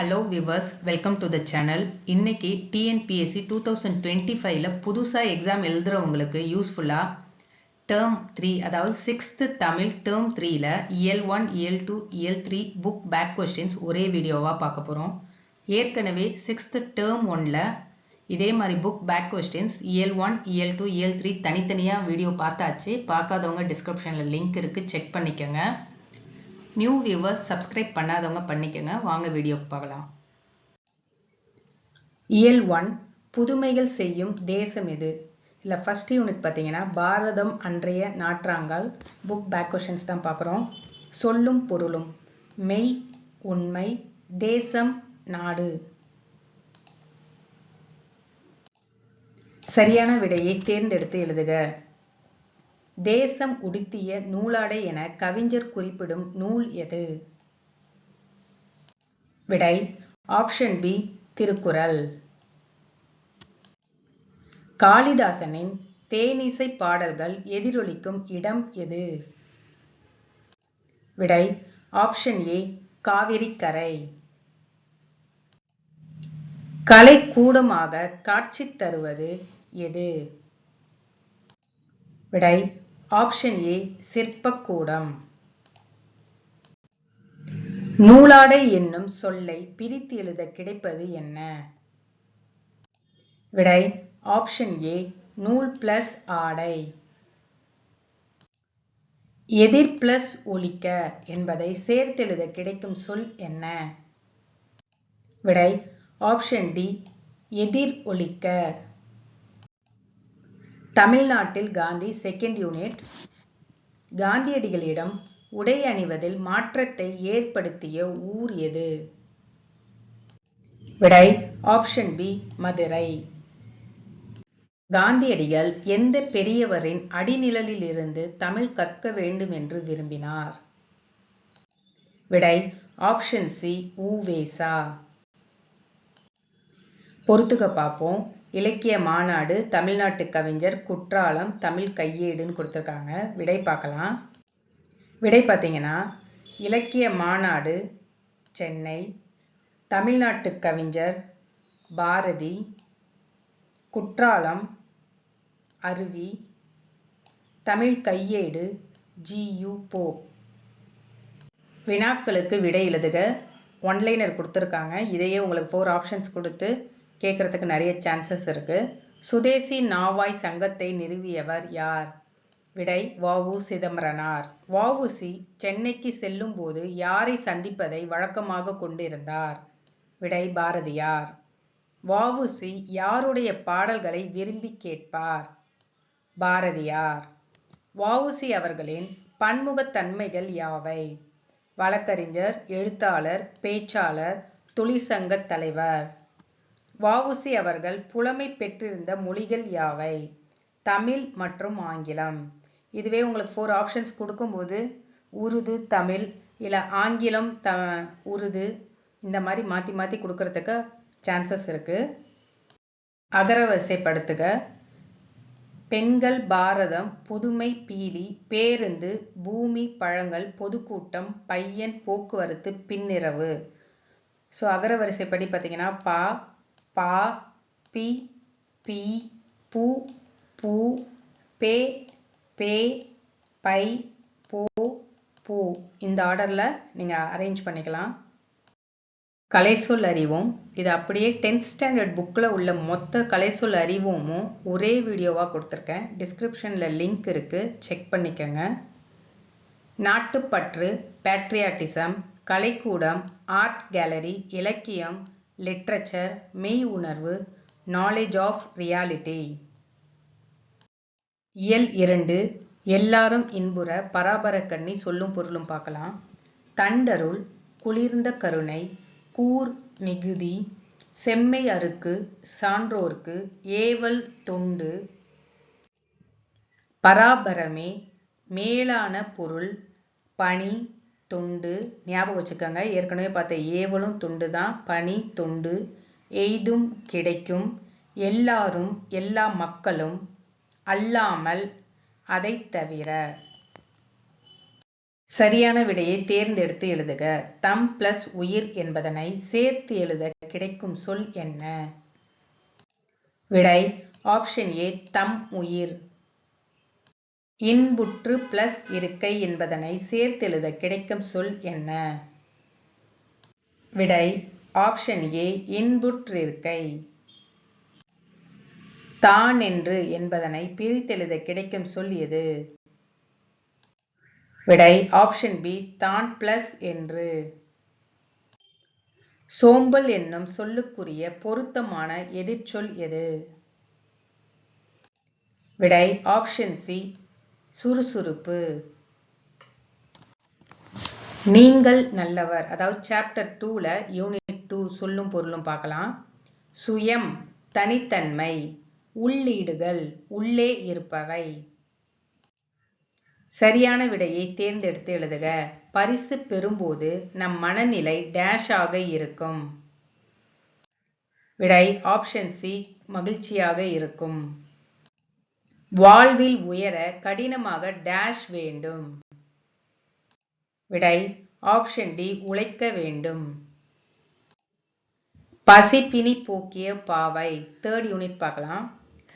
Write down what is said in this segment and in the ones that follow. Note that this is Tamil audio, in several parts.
Hello viewers welcome to the channel இன்னைக்கு டிஎன்பிஎஸ்சி டூ தௌசண்ட் டுவெண்ட்டி ஃபைவ்ல புதுசாக எக்ஸாம் எழுதுறவங்களுக்கு யூஸ்ஃபுல்லாக டேர்ம் த்ரீ அதாவது சிக்ஸ்த்து தமிழ் டேர்ம் த்ரீல இயல் ஒன் இயல் டூ இயல் த்ரீ புக் பேக் கொஸ்டின்ஸ் ஒரே வீடியோவாக பார்க்க போகிறோம் ஏற்கனவே சிக்ஸ்த்து டேர்ம் ஒன்ல இதே மாதிரி புக் பேக் கொஸ்டின்ஸ் இயல் ஒன் இயல் டூ இயல் த்ரீ தனித்தனியாக வீடியோ பார்த்தாச்சு. பார்க்காதவங்க டிஸ்கிரிப்ஷனில் லிங்க் இருக்குது செக் பண்ணிக்கோங்க. நியூ வியூவர்ஸ் சப்ஸ்கிரைப் பண்ணாதவங்க பண்ணிக்கோங்க. வாங்க வீடியோக்கு பார்க்கலாம் இயல் ஒன் புதுமைகள் செய்யும் தேசம் எது? இல்லை ஃபர்ஸ்ட் யூனிட் பார்த்தீங்கன்னா பாரதம் அன்றைய நாற்றாங்கால் புக் பேக் கொஷின்ஸ் தான் பார்க்குறோம் சொல்லும் பொருளும் மெய் உண்மை தேசம் நாடு. சரியான விடையை தேர்ந்தெடுத்து எழுதுக. தேசம் உடுத்திய நூலாடை என கவிஞர் குறிப்பிடும் நூல் எது? விடை ஆப்ஷன் பி திருக்குறள். காளிதாசனின் தேனிசை பாடல்கள் எதிரொலிக்கும் இடம் எது? விடை ஆப்ஷன் ஏ காவிரிக்கரை. கூடமாக காட்சி தருவது எது? விடை ஆப்ஷன் ஏ சிற்பக்கூடம். நூலாடை என்னும் சொல்லை பிரித்து எழுத கிடைப்பது என்ன? விடை ஆப்ஷன் ஏ நூல் பிளஸ் ஆடை. எதிர் பிளஸ் ஒலிக்க என்பதை சேர்த்தெழுத கிடைக்கும் சொல் என்ன? விடை ஆப்ஷன் டி எதிர் ஒலிக்க. தமிழ்நாட்டில் காந்தி செகண்ட் யூனிட் காந்தியடிகளிடம் உடை அணிவதில் மாற்றத்தை ஏற்படுத்திய ஊர் எது? விடை ஆப்ஷன் பி மதுரை. காந்தியடிகள் எந்த பெரியவரின் அடிநிழலில் இருந்து தமிழ் கற்க வேண்டும் என்று விரும்பினார்? விடை ஆப்ஷன் சி ஊவேசா பொறுத்துக்க பார்ப்போம். இலக்கிய மாநாடு தமிழ்நாட்டு கவிஞர் குற்றாலம் தமிழ் கையேடுன்னு கொடுத்துருக்காங்க. விடை பார்க்கலாம். விடை பார்த்தீங்கன்னா இலக்கிய மாநாடு சென்னை தமிழ்நாட்டு கவிஞர் பாரதி குற்றாலம் அருவி தமிழ் கையேடு ஜியு போ. வினாக்களுக்கு விடை எழுதுக. ஒன்லைனர் கொடுத்துருக்காங்க. இதையே உங்களுக்கு ஃபோர் ஆப்ஷன்ஸ் கொடுத்து கேட்குறதுக்கு நிறைய சான்சஸ் இருக்கு. சுதேசி நாவாய் சங்கத்தை நிறுவியவர் யார்? விடை வாவு சிதம்பரனார். வாவுசி சென்னைக்கு செல்லும் போது யாரை சந்திப்பதை வழக்கமாக கொண்டிருந்தார்? விடை பாரதியார். வாவுசி யாருடைய பாடல்களை விரும்பி கேட்பார்? பாரதியார். வாவுசி அவர்களின் பன்முகத்தன்மைகள் யாவை? வழக்கறிஞர் எழுத்தாளர் பேச்சாளர் தொழிற்சங்க தலைவர். வஉசி அவர்கள் புலமை பெற்றிருந்த மொழிகள் யாவை? தமிழ் மற்றும் ஆங்கிலம். இதுவே உங்களுக்கு ஃபோர் ஆப்ஷன்ஸ் கொடுக்கும்போது உருது தமிழ் இல்லை ஆங்கிலம் த உருது இந்த மாதிரி மாற்றி மாற்றி கொடுக்கறதுக்கு சான்சஸ் இருக்குது அகரவரிசைப்படுத்துக பெண்கள் பாரதம் புதுமை பீலி பேருந்து பூமி பழங்கள் பொதுக்கூட்டம் பையன் போக்குவரத்து பின்னிரவு. ஸோ அகரவரிசைப்படி பார்த்தீங்கன்னா பா பா பி பி பு பூ பே பே பை போ பூ. இந்த ஆர்டரில் நீங்கள் அரேஞ்ச் பண்ணிக்கலாம். கலைசொல் அறிவும். இது அப்படியே டென்த் ஸ்டாண்டர்ட் புக்கில் உள்ள மொத்த கலைசொல் அறிவோமும் ஒரே வீடியோவாக கொடுத்துருக்கேன். டிஸ்கிரிப்ஷனில் லிங்க் இருக்குது செக் பண்ணிக்கோங்க. நாட்டுப்பற்று பேட்ரியாட்டிசம் கலைக்கூடம் ஆர்ட் கேலரி இலக்கியம் லிட்ரேச்சர் மெய் உணர்வு நாலேஜ் ஆஃப் ரியாலிட்டி இயல் இரண்டு எல்லாரும் இன்புற பராபர கண்ணி சொல்லும் பொருளும் பார்க்கலாம். தண்டருள் குளிர்ந்த கருணை கூர் மிகுதி செம்மை அறுக்கு சான்றோர்க்கு ஏவல் தொண்டு. பராபரமே மேலான பொருள் பணி தொண்டு ஞாபகம் வச்சுக்கோங்க. ஏற்கனவே பார்த்த ஏவலும் தொண்டு தான். பனி தொண்டு. எய்தும் கிடைக்கும். எல்லாரும் எல்லா மக்களும் அல்லாமல் அதை தவிர சரியான விடையை தேர்ந்தெடுத்து எழுதுக. தம் பிளஸ் உயிர் என்பதனை சேர்த்து எழுத கிடைக்கும் சொல் என்ன? விடை ஆப்ஷன் ஏ தம் உயிர். இன்புற்று பிளஸ் இருக்கை என்பதனை சேர்த்தெழுத கிடைக்கும் சொல் என்ன? விடை ஆப்ஷன் ஏ இன்புற்றிருக்கை. தான் என்று என்பதனை பிரித்தெழுத கிடைக்கும் சொல் எது? விடை ஆப்ஷன் பி தான் பிளஸ் என்று. சோம்பல் என்னும் சொல்லுக்குரிய பொருத்தமான எதிர்ச்சொல் எது? விடை ஆப்ஷன் சி சுறுசுறுப்பு. நீங்கள் நல்லவர். அதாவது சாப்டர் டூல யூனிட் டூ சொல்லும் பொருளும் பார்க்கலாம். சுயம் தனித்தன்மை உள்ளீடுகள் உள்ளே இருப்பவை. சரியான விடையை தேர்ந்தெடுத்து எழுதுக. பரிசு பெறும்போது நம் மனநிலை டேஷ் ஆக இருக்கும். விடை ஆப்ஷன் சி மகிழ்ச்சியாக இருக்கும். வாழ்வில் உயர கடினமாக டேஷ் வேண்டும். விடை ஆப்ஷன் டி உழைக்க வேண்டும். பசிப்பினி போக்கிய பாவை தேர்ட் யூனிட் பார்க்கலாம்.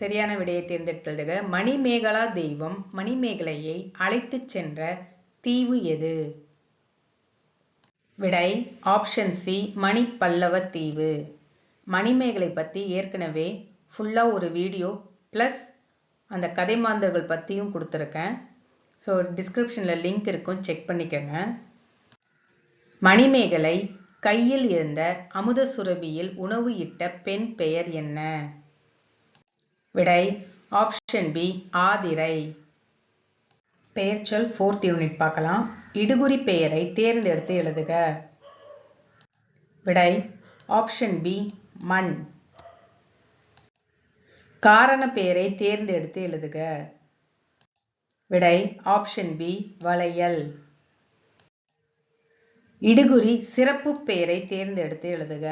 சரியான விடையை தேர்ந்தெடுத்ததுக மணிமேகலா தெய்வம் மணிமேகலையை அழைத்து சென்ற தீவு எது? விடை ஆப்ஷன் சி மணி பல்லவ தீவு. மணிமேகலை பற்றி ஏற்கனவே ஃபுல்லாக ஒரு வீடியோ ப்ளஸ் அந்த கதை மாந்தர்கள் பற்றியும் கொடுத்துருக்கேன். ஸோ டிஸ்கிரிப்ஷனில் லிங்க் இருக்கும். செக் பண்ணிக்கோங்க. மணிமேகலை கையில் இருந்த அமுத சுரபியில் உணவு இட்ட பெண் பெயர் என்ன? விடை ஆப்ஷன் பி ஆதிரை. பெயர்ச்சொல் ஃபோர்த் யூனிட் பார்க்கலாம். இடுகுறி பெயரை தேர்ந்தெடுத்து எழுதுக. விடை ஆப்ஷன் பி மண். காரண பெயரை தேர்ந்தெடுத்து எழுதுக. விடை ஆப்ஷன் பி வளையல். இடுகுறி சிறப்பு பெயரை தேர்ந்தெடுத்து எழுதுக.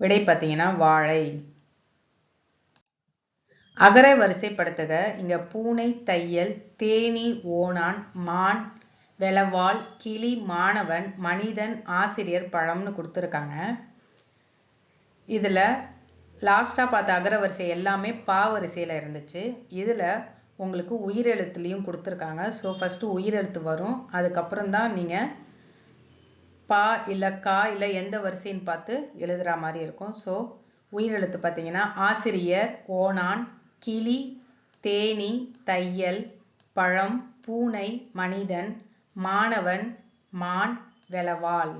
விடை பார்த்தீங்கன்னா வாழை. அகர வரிசைப்படுத்துக. இங்க பூனை தையல் தேனி ஓணான் மான் வெளவால் கிளி மாணவன் மனிதன் ஆசிரியர் பழம்னு கொடுத்துருக்காங்க. இதில் லாஸ்ட்டாக பார்த்த அகரவரிசை எல்லாமே பா வரிசையில் இருந்துச்சு. இதில் உங்களுக்கு உயிரெழுத்துலேயும் கொடுத்துருக்காங்க. ஸோ ஃபஸ்ட்டு உயிரெழுத்து வரும். அதுக்கப்புறம் தான் நீங்கள் பா இல்லை கா இல்லை எந்த வரிசைன்னு பார்த்து எழுதுகிற மாதிரி இருக்கும். ஸோ உயிரெழுத்து பார்த்தீங்கன்னா ஆசிரியர் ஓணான் கிளி தேனி தையல் பழம் பூனை மனிதன் மாணவன் மான் வெளவால்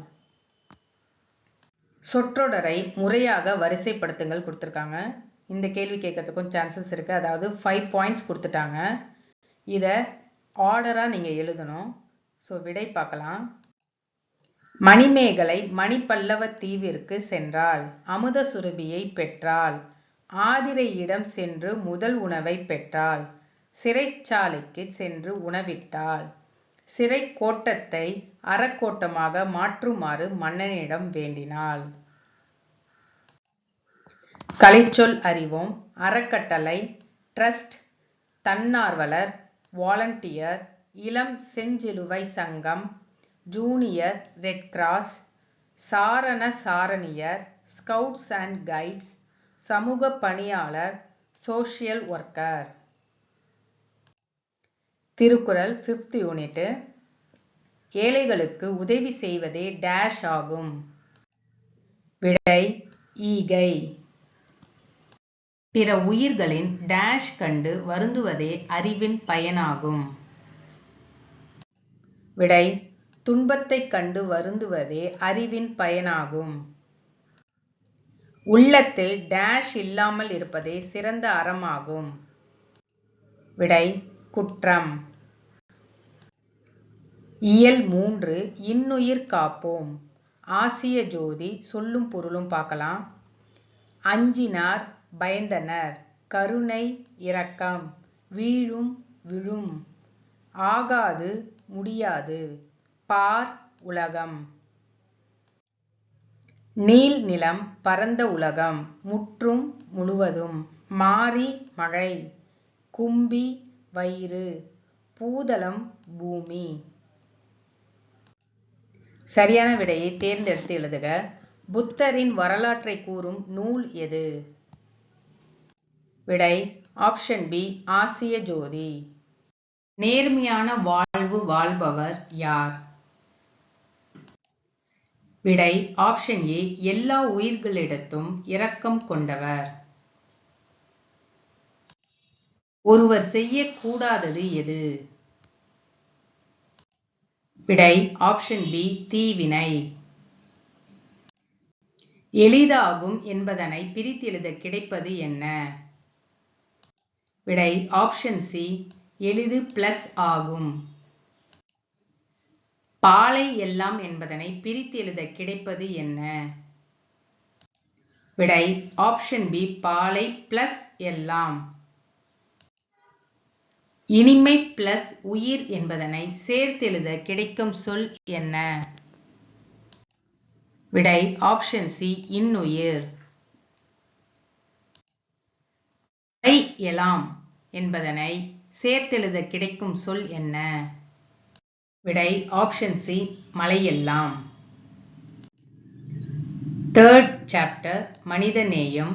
சொற்றொடரை முறையாக வரிசைப்படுத்துங்கள் கொடுத்துருக்காங்க. இந்த கேள்வி கேட்கறதுக்கும் சான்சஸ் இருக்குது அதாவது ஃபைவ் பாயிண்ட்ஸ் கொடுத்துட்டாங்க. இதை ஆர்டராக நீங்கள் எழுதணும். ஸோ விடை பார்க்கலாம். மணிமேகலை மணிப்பல்லவ தீவிற்கு சென்றாள். அமுத சுரபியை பெற்றாள். ஆதிரையிடம் சென்று முதல் உணவை பெற்றாள். சிறைச்சாலைக்கு சென்று உணவிட்டாள். சிறை கோட்டத்தை அறக்கோட்டமாக மாற்றுமாறு மன்னனிடம் வேண்டினாள். கலைச்சொல் அறிவோம். அறக்கட்டளை ட்ரஸ்ட் தன்னார்வலர் வாலண்டியர் இளம் செஞ்சிலுவை சங்கம் ஜூனியர் ரெட் கிராஸ் சாரண சாரணியர் ஸ்கவுட்ஸ் அண்ட் கைட்ஸ் சமூக பணியாளர் social worker. Thirukkural fifth unit ஏழைகளுக்கு உதவி செய்வதே டேஷ் ஆகும். விடை ஈகை. பிற உயிர்களின் டேஷ் கண்டு வருந்துவதே அறிவின் பயனாகும். விடை துன்பத்தைக் கண்டு வருந்துவதே அறிவின் பயனாகும். உள்ளத்தில் டேஷ் இல்லாமல் இருப்பதே சிறந்த அறமாகும். விடை குற்றம். இயல் மூன்று இன்னுயிர் காப்போம். ஆசிய ஜோதி சொல்லும் பொருளும் பார்க்கலாம். அஞ்சினார் பயந்தனர் கருணை இரக்கம் வீழும் விழும். ஆகாது முடியாது பார் உலகம். நீல் நிலம் பரந்த உலகம் முற்றும் முழுவதும் மாறி மழை. கும்பி வயிறு பூதளம் பூமி. சரியான விடையை தேர்ந்தெடுத்து எழுதுக. புத்தரின் வரலாற்றை கூறும் நூல் எது? விடை ஆப்ஷன் பி ஆசிய ஜோதி. நேர்மையான வாழ்வு வாழ்பவர் யார்? விடை ஆப்ஷன் ஏ எல்லா உயிர்களிடத்தும் இரக்கம் கொண்டவர். ஒருவர் செய்யக்கூடாதது எது? விடை ஆப்ஷன் பி தீவினை. எளிதாகும் என்பதனை பிரித்தெழுத கிடைப்பது என்ன? விடை ஆப்ஷன் சி எளிது பிளஸ் ஆகும். பாலை எல்லாம் என்பதனை பிரித்தெழுத கிடைப்பது என்ன? விடை ஆப்ஷன் பி பாலை பிளஸ் எல்லாம். இனிமை பிளஸ் உயிர் என்பதனை சேர்த்தெழுத கிடைக்கும் சொல் என்ன? விடை ஆப்ஷன் சி இன்னுயிர். மலை எலாம் என்பதனை சேர்த்தெழுத கிடைக்கும் சொல் என்ன? விடை ஆப்ஷன் சி மலையெல்லாம். தேர்ட் சாப்டர் மனிதநேயம்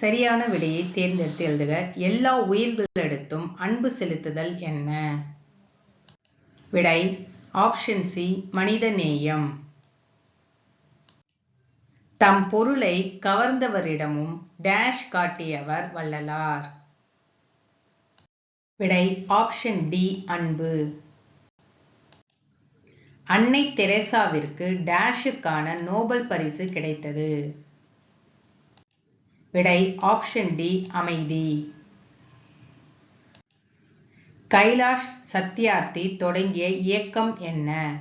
சரியான விடையை தேர்ந்தெடுத்து எழுதுக. எல்லா உயிர்களிடத்தும் அன்பு செலுத்துதல் என்ன? விடை ஆப்ஷன் சி மனிதநேயம் தம் பொருளை கவர்ந்தவரிடமும் டேஷ் காட்டியவர் வள்ளலார். விடை ஆப்ஷன் டி அன்பு. அன்னை தெரேசாவிற்கு டேஷுக்கான நோபல் பரிசு கிடைத்தது. விடை ஆப்ஷன் டி அமைதி. கைலாஷ் சத்யார்த்தி தொடங்கிய இயக்கம் என்ன?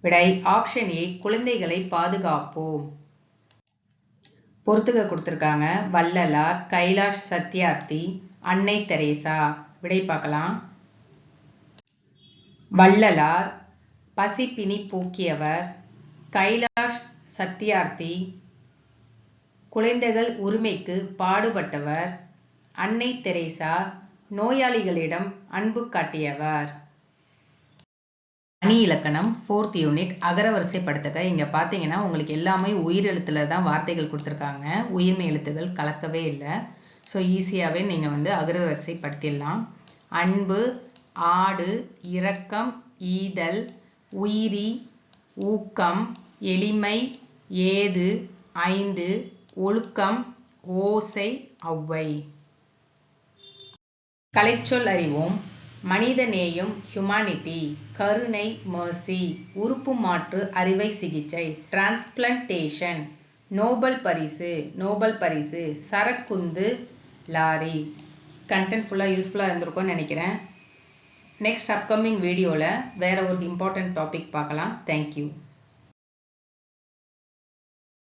விடை ஆப்ஷன் ஏ குழந்தைகளை பாதுகாப்போம். பொறுத்துக்க கொடுத்துருக்காங்க. வள்ளலார் கைலாஷ் சத்யார்த்தி அன்னை தெரேசா. விடை பார்க்கலாம். வள்ளலார் பசிப்பினி போக்கியவர். கைலாஷ் சத்யார்த்தி குழந்தைகள் உரிமைக்கு பாடுபட்டவர். அன்னை தெரேசா நோயாளிகளிடம் அன்பு காட்டியவர். அணி இலக்கணம் ஃபோர்த் யூனிட் அகரவரிசைப்படுத்துக. இங்கே பார்த்தீங்கன்னா உங்களுக்கு எல்லாமே உயிரெழுத்தில் தான் வார்த்தைகள் கொடுத்துருக்காங்க. உயிர்மை எழுத்துகள் கலக்கவே இல்லை. ஸோ ஈஸியாகவே நீங்கள் வந்து அகரவரிசைப்படுத்திடலாம். அன்பு ஆடு இரக்கம் ஈதல் உயிரி ஊக்கம் எளிமை ஏது ஐந்து ஒழுக்கம் ஓசை ஒளவை கலைச்சொல் அறிவோம். மனித நேயம் ஹியூமானிட்டி கருணை மர்சி உறுப்பு மாற்று அறுவை சிகிச்சை டிரான்ஸ்பிளண்டேஷன் நோபல் பரிசு நோபல் பரிசு சரக்குந்து லாரி. கண்டென்ட் ஃபுல்லாக யூஸ்ஃபுல்லாக இருந்திருக்கும்னு நினைக்கிறேன். நெக்ஸ்ட் அப்கமிங் வீடியோவில் வேறு ஒரு இம்பார்ட்டன்ட் டாபிக் பார்க்கலாம். தேங்க்யூ